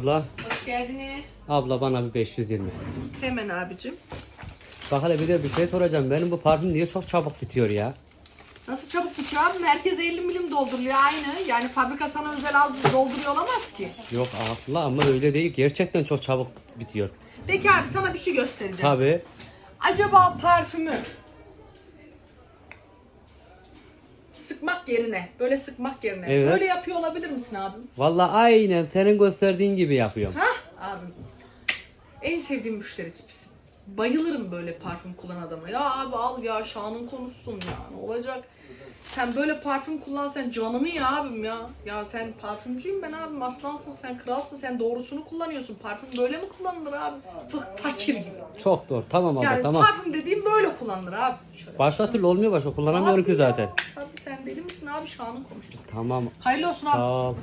Abla, Hoş geldiniz. abla bana bir 520. Hemen abicim. Bak hele bir de bir şey soracağım. Benim bu parfüm niye çok çabuk bitiyor ya? Nasıl çabuk bitiyor abi? Merkez 50 milim dolduruyor aynı. Yani fabrika sana özel az dolduruyor olamaz ki. Yok abla ama öyle değil. Gerçekten çok çabuk bitiyor. Peki abi sana bir şey göstereceğim. Tabi. Acaba parfümü sıkmak yerine, böyle sıkmak yerine Evet. böyle yapıyor olabilir misin abim? Vallahi aynen senin gösterdiğin gibi yapıyorum. Hah abim. En sevdiğim müşteri tipisin. Bayılırım böyle parfüm kullanan adama. Ya abi al ya şanın konuşsun ya. Ne olacak? Sen böyle parfüm kullan sen canımı ya abim ya. Ya sen parfümcüyüm ben abim aslansın sen kralsın sen doğrusunu kullanıyorsun. Parfüm böyle mi kullanılır abi? Fık fakir gibi. Çok doğru. Tamam abla Yani tamam. parfüm dediğim böyle kullanılır abi. Şöyle. Başka türlü olmuyor başka. Kullanamıyorum ki zaten. Sen deli misin abi şanın konuşacak. Tamam. Hayırlı olsun abi. Tamam.